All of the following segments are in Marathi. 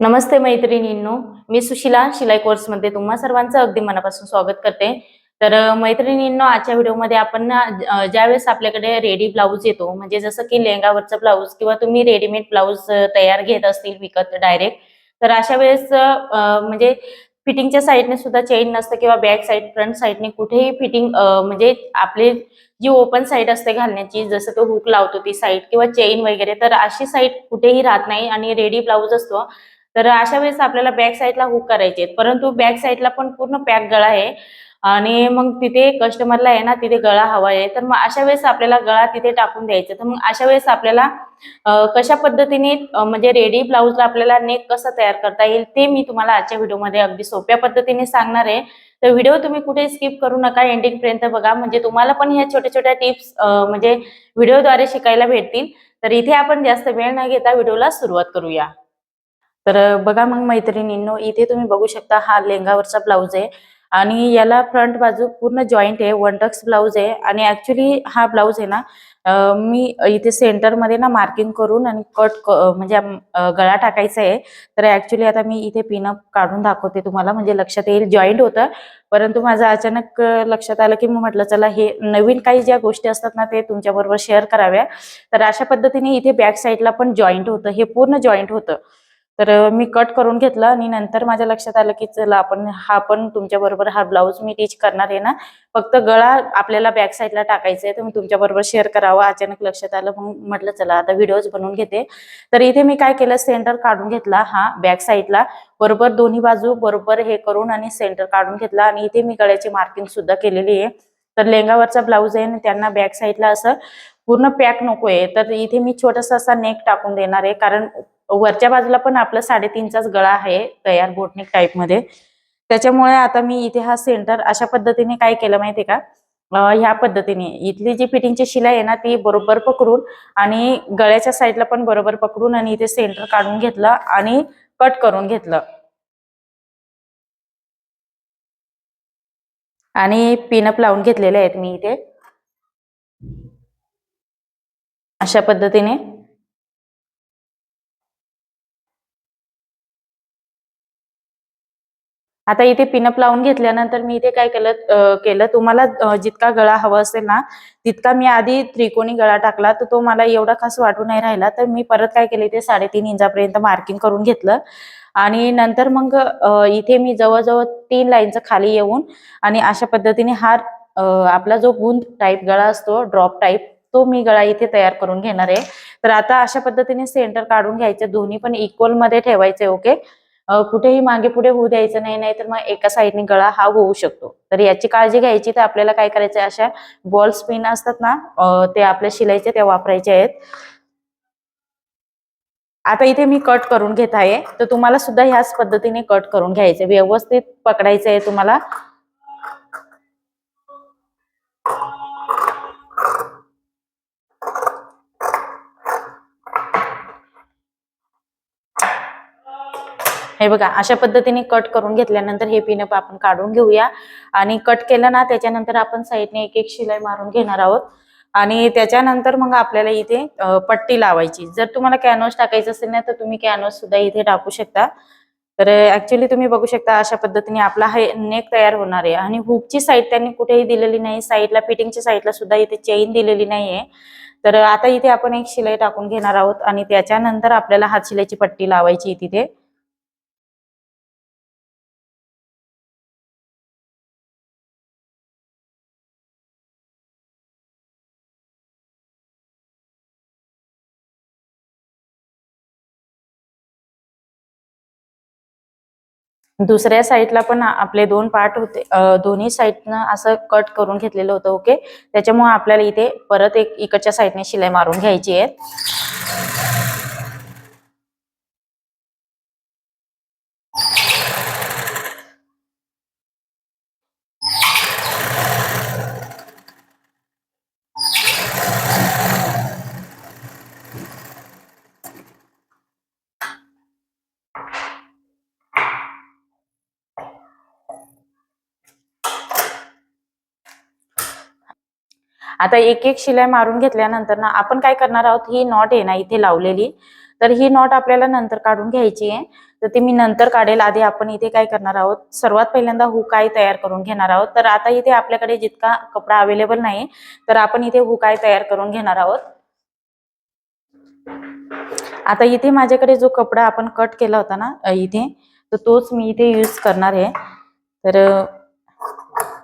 नमस्ते मैत्रिणींनो मी सुशिला शिलाई कोर्समध्ये तुम्हा सर्वांचं अगदी मनापासून स्वागत करते. तर मैत्रिणींनो आजच्या व्हिडिओमध्ये आपण ज्यावेळेस आपल्याकडे रेडी ब्लाऊज येतो म्हणजे जसं की लेहंगावरचा ब्लाऊज किंवा तुम्ही रेडीमेड ब्लाऊज तयार घेत असतील विकत डायरेक्ट तर अशा वेळेस म्हणजे फिटिंगच्या साईडने सुद्धा चेन नसतं किंवा बॅक साईड फ्रंट साईडने कुठेही फिटिंग म्हणजे आपली जी ओपन साईड असते घालण्याची जसं तो हुक लावतो ती साईड किंवा चेन वगैरे तर अशी साईड कुठेही राहत नाही आणि रेडी ब्लाऊज असतो. तर अशा वेळेस आपल्याला बॅक साईडला हुक करायचे आहेत. परंतु बॅक साईडला पण पूर्ण पॅक गळा आहे. आणि मग तिथे कस्टमरला आहे ना तिथे गळा हवा आहे. तर मग अशा वेळेस आपल्याला गळा तिथे टाकून द्यायचा तर मग अशा वेळेस आपल्याला कशा पद्धतीने म्हणजे रेडी ब्लाऊजला आपल्याला नेक कसं तयार करता येईल ते मी तुम्हाला आजच्या व्हिडिओमध्ये अगदी सोप्या पद्धतीने सांगणार आहे. तर व्हिडिओ तुम्ही कुठे स्किप करू नका. एंडिंग पर्यंत बघा. म्हणजे तुम्हाला पण ह्या छोट्या छोट्या टिप्स म्हणजे व्हिडिओद्वारे शिकायला भेटतील. तर इथे आपण जास्त वेळ न घेता व्हिडिओला सुरुवात करूया. तर बघा मग मैत्रिणींनो इथे तुम्ही बघू शकता हा लेंगावरचा ब्लाऊज आहे. आणि याला फ्रंट बाजू पूर्ण जॉईंट आहे वन टक्स ब्लाऊज आहे. आणि ऍक्च्युली हा ब्लाऊज आहे ना मी इथे सेंटरमध्ये ना मार्किंग करून आणि कट म्हणजे गळा टाकायचा आहे. तर ऍक्च्युली आता मी इथे पिनअप काढून दाखवते तुम्हाला म्हणजे लक्षात येईल जॉईंट होतं. परंतु माझं अचानक लक्षात आलं की मी म्हटलं चला हे नवीन काही ज्या गोष्टी असतात ना ते तुमच्याबरोबर शेअर कराव्या. तर अशा पद्धतीने इथे बॅक साईडला पण जॉईंट होतं हे पूर्ण जॉईंट होतं. तर मी कट करून घेतला आणि नंतर माझ्या लक्षात आलं की चला आपण हा पण तुमच्या बरोबर हा ब्लाऊज मी टीच करणार आहे ना. फक्त गळा आपल्याला बॅक साईडला टाकायचा आहे तर मी तुमच्या बरोबर शेअर करावा अचानक लक्षात आलं मग म्हटलं चला आता व्हिडिओज बनवून घेते. तर इथे मी काय केलं सेंटर काढून घेतला हा बॅक साईडला बरोबर दोन्ही बाजू बरोबर हे करून आणि सेंटर काढून घेतला आणि इथे मी गळ्याची मार्किंग सुद्धा केलेली आहे. तर लेंगावरचा ब्लाऊज आहे आणि त्यांना बॅक साईडला असं पूर्ण पॅक नको आहे तर इथे मी छोटासा असा नेक टाकून देणार आहे कारण वरच्या बाजूला पण आपलं साडेतीनचाच गळा आहे तयार बोटनिक टाईपमध्ये त्याच्यामुळे आता मी इथे हा सेंटर अशा पद्धतीने काय केलं माहितीये का? ह्या पद्धतीने. इथली जी फिटिंगची शिलाई आहे ना ती बरोबर पकडून आणि गळ्याच्या साईडला पण बरोबर पकडून आणि इथे सेंटर काढून घेतलं आणि कट करून घेतलं. आणि पिनअप लावून घेतलेले आहेत मी इथे. अशा पद्धतीने. आता इथे पिनअप लावून घेतल्यानंतर मी इथे काय केलं केलं तुम्हाला जितका गळा हवा असेल ना तितका मी आधी त्रिकोणी गळा टाकला तर तो मला एवढा खास वाटू नाही राहिला तर मी परत काय केलं इथे साडेतीन इंचापर्यंत मार्किंग करून घेतलं. आणि नंतर मग इथे मी जवळजवळ तीन लाईनचं खाली येऊन आणि अशा पद्धतीने हा आपला जो गुंद टाईप गळा असतो ड्रॉप टाईप तो मी गळा इथे तयार करून घेणार आहे. तर आता अशा पद्धतीने सेंटर काढून घ्यायचे दोन्ही पण इक्वलमध्ये ठेवायचे ओके कुठेही मागे पुढे होऊ द्यायचं नाही नाही तर मग एका साईडने गळा हा होऊ शकतो. तर याची काळजी घ्यायची तर आपल्याला काय करायचं अशा बॉल स्पिन असतात ना ते आपल्या शिलाईचे त्या वापरायचे आहेत. आता इथे मी कट करून घेत आहे. तर तुम्हाला सुद्धा ह्याच पद्धतीने कट करून घ्यायचे व्यवस्थित पकडायचं आहे तुम्हाला. हे बघा अशा पद्धतीने कट करून घेतल्यानंतर हे पिनअप आपण काढून घेऊया. आणि कट केलं ना त्याच्यानंतर आपण साईडने एक एक शिलाई मारून घेणार आहोत. आणि त्याच्यानंतर मग आपल्याला इथे पट्टी लावायची. जर तुम्हाला कॅनव्हास टाकायचं असेल ना तर तुम्ही कॅनव्हास सुद्धा इथे टाकू शकता. तर ऍक्च्युली तुम्ही बघू शकता अशा पद्धतीने आपला हे नेक तयार होणार आहे. आणि हुकची साईड त्यांनी कुठेही दिलेली नाही. साईडला फिटिंगच्या साईडला सुद्धा इथे चेन दिलेली नाहीये. तर आता इथे आपण एक शिलाई टाकून घेणार आहोत. आणि त्याच्यानंतर आपल्याला हात शिलाईची पट्टी लावायची आहे तिथे. दुसऱ्या साईडला पण आपले दोन पार्ट होते. दोन्ही साईडनं असं कट करून घेतलेलं होतं ओके? त्याच्यामुळे आपल्याला इथे परत एक इकडच्या साईडने शिलाई मारून घ्यायची आहे आता एक एक शिलाई मारून घेतल्यानंतर ना आपण काय करणार आहोत ही नॉट आहे ना इथे लावलेली. तर ही नॉट आपल्याला नंतर काढून घ्यायची आहे. तर ती मी नंतर काढेल. आधी आपण इथे काय करणार आहोत सर्वात पहिल्यांदा हुकाय तयार करून घेणार आहोत. तर आता इथे आपल्याकडे जितका कपडा अवेलेबल नाही तर आपण इथे हुकाय तयार करून घेणार आहोत. आता इथे माझ्याकडे जो कपडा आपण कट केला होता ना इथे तर तोच मी इथे यूज करणार आहे. तर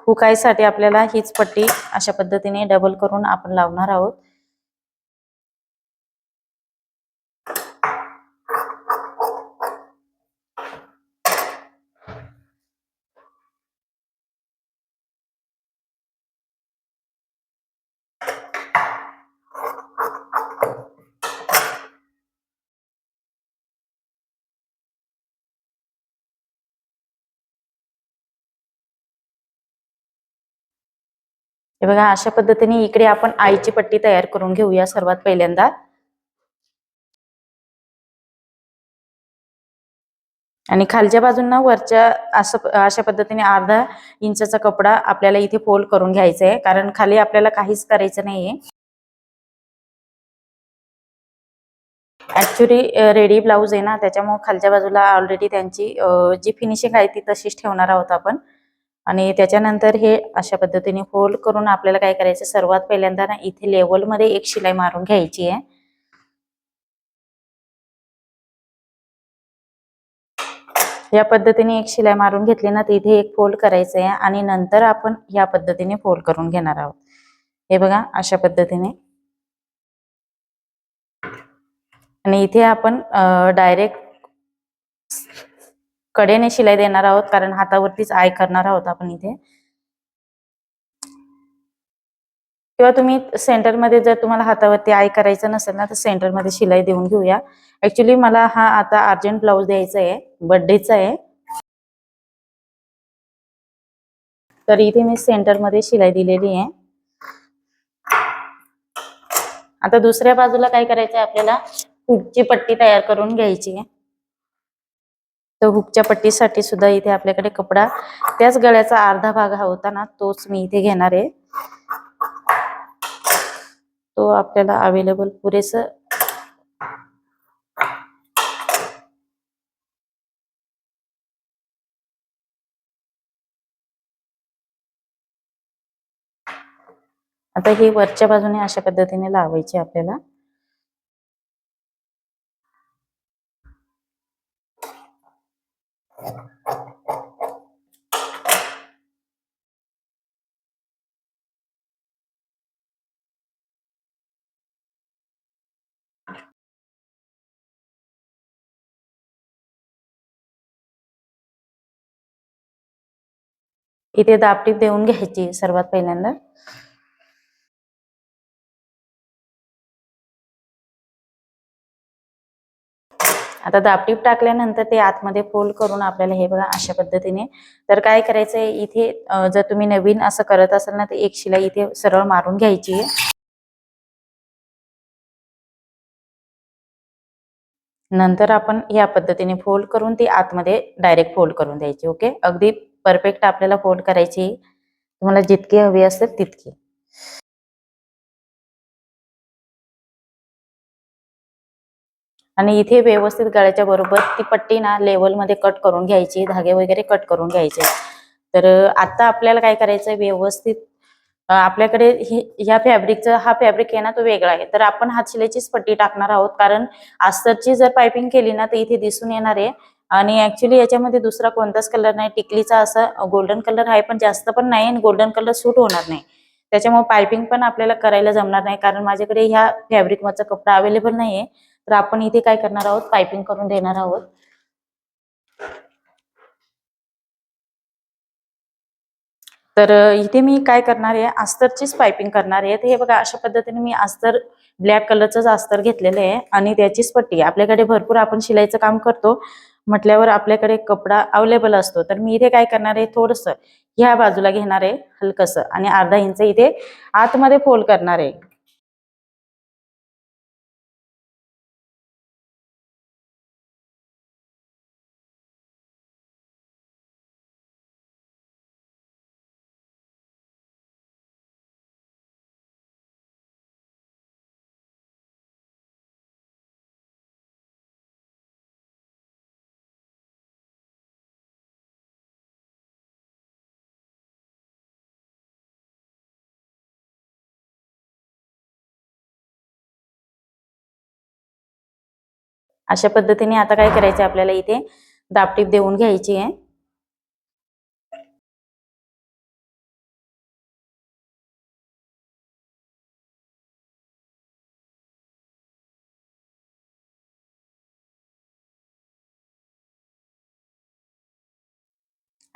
हुकाईसाठी आपल्याला हीच पट्टी अशा पद्धतीने डबल करून आपण लावणार आहोत. हे बघा अशा पद्धतीने इकडे आपण आईची पट्टी तयार करून घेऊया सर्वात पहिल्यांदा. आणि खालच्या बाजूंना वरच्या असं अशा पद्धतीने अर्धा इंचाचा कपडा आपल्याला इथे फोल्ड करून घ्यायचा आहे कारण खाली आपल्याला काहीच करायचं नाहीये. ऍक्च्युली रेडी ब्लाऊज आहे ना त्याच्यामुळे खालच्या बाजूला ऑलरेडी त्यांची जी फिनिशिंग आहे ती तशीच ठेवणार आहोत आपण. आणि त्याच्यानंतर हे अशा पद्धतीने फोल्ड करून आपल्याला काय करायचं सर्वात पहिल्यांदा ना इथे लेवलमध्ये एक शिलाई मारून घ्यायची आहे. या पद्धतीने एक शिलाई मारून घेतली ना तर इथे एक फोल्ड करायचं आहे आणि नंतर आपण या पद्धतीने फोल्ड करून घेणार आहोत. हे बघा अशा पद्धतीने. आणि इथे आपण डायरेक्ट कडेने शिलाई देणार आहोत कारण हातावरतीच आय करणार आहोत आपण इथे. किंवा तुम्ही सेंटरमध्ये जर तुम्हाला हातावरती आय करायचं नसेल ना तर सेंटरमध्ये शिलाई देऊन घेऊया. ऍक्च्युली मला हा आता अर्जंट ब्लाऊज द्यायचा आहे बर्थडेचा आहे. तर इथे मी सेंटरमध्ये शिलाई दिलेली आहे. आता दुसऱ्या बाजूला काय करायचं आहे आपल्याला? हुकची पट्टी तयार करून घ्यायची आहे. तर हुकच्या पट्टीसाठी सुद्धा इथे आपल्याकडे कपडा. त्याच गळ्याचा अर्धा भाग हा होता ना तोच मी इथे घेणार आहे. तो आपल्याला अवेलेबल पुरेस. आता हे वरच्या बाजूने अशा पद्धतीने लावायची आपल्याला. इथे दापटीप देऊन घ्यायची सर्वात पहिल्यांदा. आता दापटीप टाकल्यानंतर ते आतमध्ये फोल्ड करून आपल्याला हे बघा अशा पद्धतीने. तर काय करायचंय? इथे जर तुम्ही नवीन असं करत असाल ना तर एक शिलाई इथे सरळ मारून घ्यायची. आहे नंतर आपण या पद्धतीने फोल्ड करून ती आतमध्ये डायरेक्ट फोल्ड करून द्यायची ओके? अगदी परफेक्ट आपल्याला फोल्ड करायची. तुम्हाला जितकी हवी असेल तितकी. आणि इथे व्यवस्थित गळ्याच्या बरोबर ती पट्टी ना लेवलमध्ये कट करून घ्यायची धागे वगैरे कट करून घ्यायचे. तर आता आपल्याला काय करायचं व्यवस्थित आपल्याकडे ह्या फॅब्रिकचा हा फॅब्रिक आहे ना तो वेगळा आहे. तर आपण हातशिलेचीच पट्टी टाकणार आहोत. कारण आस्तरची जर पायपिंग केली ना तर इथे दिसून येणार आहे. आणि ऍक्च्युली याच्यामध्ये दुसरा कोणताच कलर नाही. टिकलीचा असा गोल्डन कलर आहे पण जास्त पण नाही आणि गोल्डन कलर सूट होणार नाही. त्याच्यामुळे पायपिंग पण आपल्याला करायला जमणार नाही. कारण माझ्याकडे ह्या फॅब्रिकमधचा कपडा अवेलेबल नाहीये. तर आपण इथे काय करणार आहोत? पायपिंग करून देणार आहोत. तर इथे मी काय करणार आहे? अस्तरचीच पायपिंग करणार आहे. तर हे बघा अशा पद्धतीने मी अस्तर ब्लॅक कलरचंच अस्तर घेतलेलं आहे. आणि त्याचीच पट्टी आपल्याकडे भरपूर आपण शिलाईचं काम करतो. म्हटल्यावर आपल्याकडे कपडा अवेलेबल असतो. तर मी इथे काय करणार आहे? थोडस ह्या बाजूला घेणार आहे हलकसं आणि अर्धा इंच इथे आतमध्ये फोल्ड करणार आहे. अशा पद्धतीने आता काय करायचं आपल्याला इथे? दापटीप देऊन घ्यायची आहे.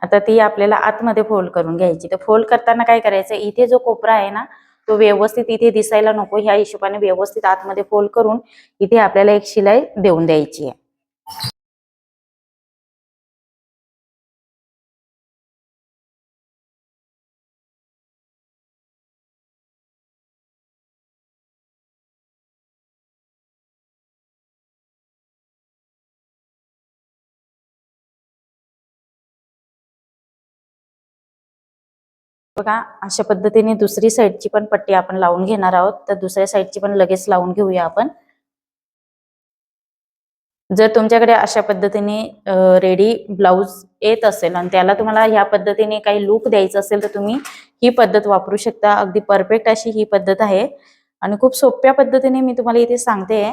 आता ती आपल्याला आतमध्ये फोल्ड करून घ्यायची. तर फोल्ड करताना काय करायचं? इथे जो कोपरा आहे ना तो व्यवस्थित इथे दिसायला नको. ह्या हिशोबाने व्यवस्थित आतमध्ये फोल्ड करून इथे आपल्याला एक शिलाई देऊन द्यायची आहे. बघा अशा पद्धतीने दुसरी साईडची पण पट्टी आपण लावून घेणार आहोत. तर दुसऱ्या साईडची पण लगेच लावून घेऊया आपण. जर तुमच्याकडे अशा पद्धतीने रेडी ब्लाऊज येत असेल आणि त्याला तुम्हाला ह्या पद्धतीने काही लुक द्यायचं असेल तर तुम्ही ही पद्धत वापरू शकता. अगदी परफेक्ट अशी ही पद्धत आहे. आणि खूप सोप्या पद्धतीने मी तुम्हाला इथे सांगते.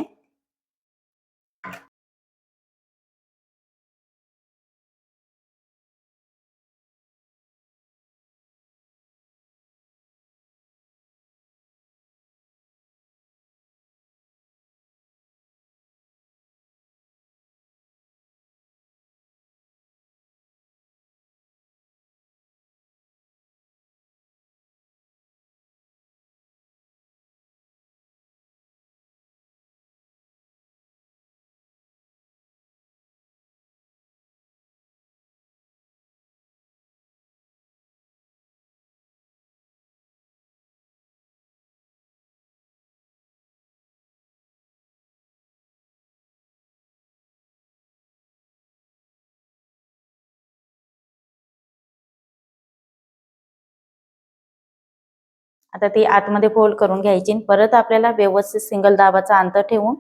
आता ती आतमध्ये फोल्ड करून घ्यायची परत आपल्याला व्यवस्थित सिंगल दाबाचा अंतर ठेवून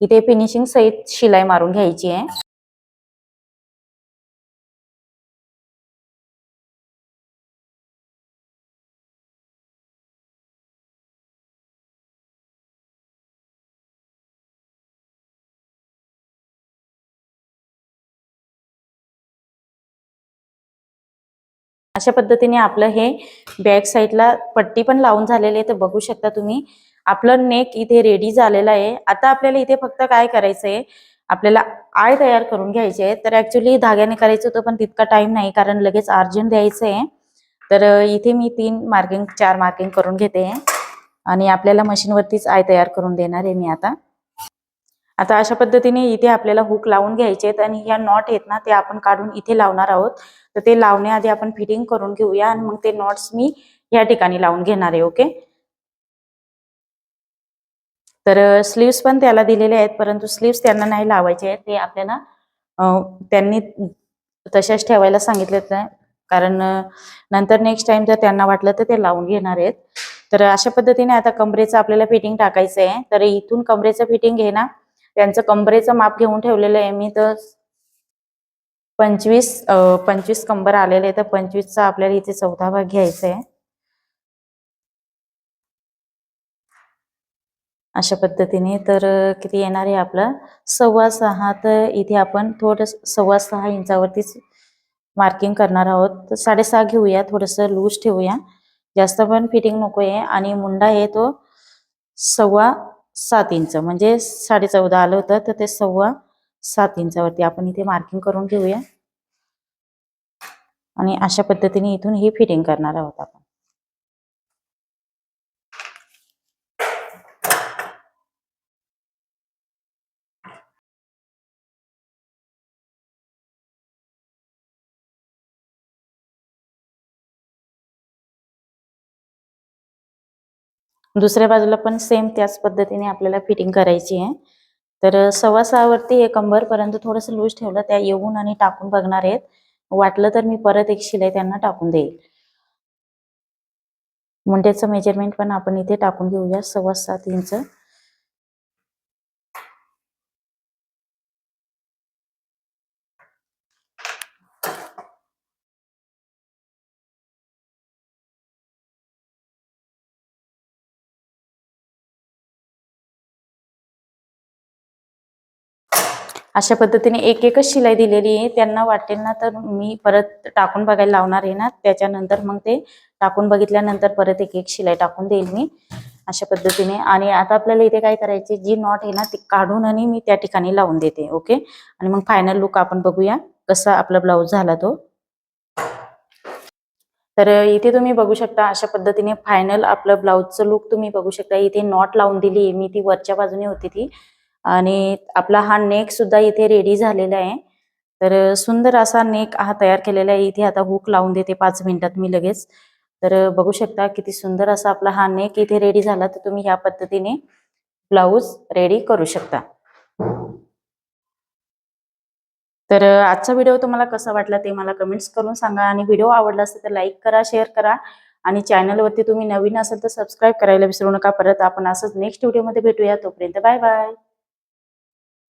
इथे फिनिशिंग सहित शिलाई मारून घ्यायची आहे. अशा पद्धतीने आपलं हे बॅक साईडला पट्टी पण लावून झालेली आहे तर बघू शकता तुम्ही. आपलं नेक इथे रेडी झालेलं आहे. आता आपल्याला इथे फक्त काय करायचं आहे आपल्याला आळ तयार करून घ्यायचे आहे. तर ऍक्च्युली धाग्याने करायचं होतं पण तितका टाइम नाही कारण लगेच अर्जंट द्यायचं आहे. तर इथे मी तीन मार्किंग चार मार्किंग करून घेते. आणि आपल्याला मशीनवरतीच आय तयार करून देणार आहे मी आता. आता अशा पद्धतीने इथे आपल्याला हुक लावून घ्यायचे आहेत आणि या नॉट आहेत ना ते आपण काढून इथे लावणार आहोत. तर ते लावण्याआधी आपण फिटिंग करून घेऊया आणि मग ते नॉट्स मी या ठिकाणी लावून घेणार आहे ओके तर स्लीव्स पण त्याला दिलेले आहेत परंतु स्लीव्स त्यांना नाही लावायचे आहेत. ते आपल्याला त्यांनी तशाच ठेवायला सांगितले कारण नंतर नेक्स्ट टाइम जर त्यांना वाटलं तर ते लावून घेणार आहेत. तर अशा पद्धतीने आता कमरेचं आपल्याला फिटिंग टाकायचं आहे तर इथून कमरेचं फिटिंग घेणार त्यांचं कंबरेचं माप घेऊन ठेवलेलं आहे. मी तर पंचवीस पंचवीस कंबर आलेले तर पंचवीसचा आपल्याला इथे चौथा भाग घ्यायचा आहे. अशा पद्धतीने तर किती येणार आहे आपलं? सव्वा सहा. तर इथे आपण थोडं सव्वा सहा इंचावरतीच मार्किंग करणार आहोत. तर साडेसहा घेऊया. थोडस लूज ठेवूया. जास्त पण फिटिंग नको आहे आणि मुंडा आहे तो सव्वा सात इंच. म्हणजे साडे चौदा आलं होतं तर ते सव्वा सात इंचावरती आपण इथे मार्किंग करून घेऊया. आणि अशा पद्धतीने इथून ही फिटिंग करणार आहोत आपण. दुसऱ्या बाजूला पण सेम त्याच पद्धतीने आपल्याला फिटिंग करायची आहे. तर सव्वा सहावरती हे कंबर परंतु थोडस लूज ठेवलं त्या येऊन आणि टाकून बघणार आहेत. वाटलं तर मी परत एक शिलाई त्यांना टाकून देईल. मुंड्याचं मेजरमेंट पण आपण इथे टाकून घेऊया सव्वा सात इंच. अशा पद्धतीने एक एकच शिलाई दिलेली आहे. त्यांना वाटेल ना तर मी परत टाकून बघायला लावणार आहे ना. त्याच्यानंतर मग ते टाकून बघितल्यानंतर परत एक एक शिलाई टाकून देईल मी अशा पद्धतीने. आणि आता आपल्याला इथे काय करायचे जी नॉट आहे ना ती काढून आणि मी त्या ठिकाणी लावून देते ओके आणि मग फायनल लुक आपण बघूया कसा आपला ब्लाऊज झाला तो. तर इथे तुम्ही बघू शकता अशा पद्धतीने फायनल आपलं ब्लाऊजचं लुक तुम्ही बघू शकता. इथे नॉट लावून दिली आहे मी ती वरच्या बाजूने होती ती. आणि आपला हा नेक सुद्धा इथे रेडी झालेला आहे. तर सुंदर असा नेक हा तयार केलेला आहे. इथे आता हुक लावून देते पाच मिनिटात मी लगेच. तर बघू शकता किती सुंदर असा आपला हा नेक इथे रेडी झाला तर तुम्ही ह्या पद्धतीने ब्लाऊज रेडी करू शकता. तर आजचा व्हिडिओ तुम्हाला कसा वाटला ते मला कमेंट्स करून सांगा आणि व्हिडिओ आवडला असेल तर लाईक करा शेअर करा आणि चॅनलवरती तुम्ही नवीन असेल तर सबस्क्राईब करायला विसरू नका. परत आपण असंच नेक्स्ट व्हिडिओमध्ये भेटूया. तोपर्यंत बाय बाय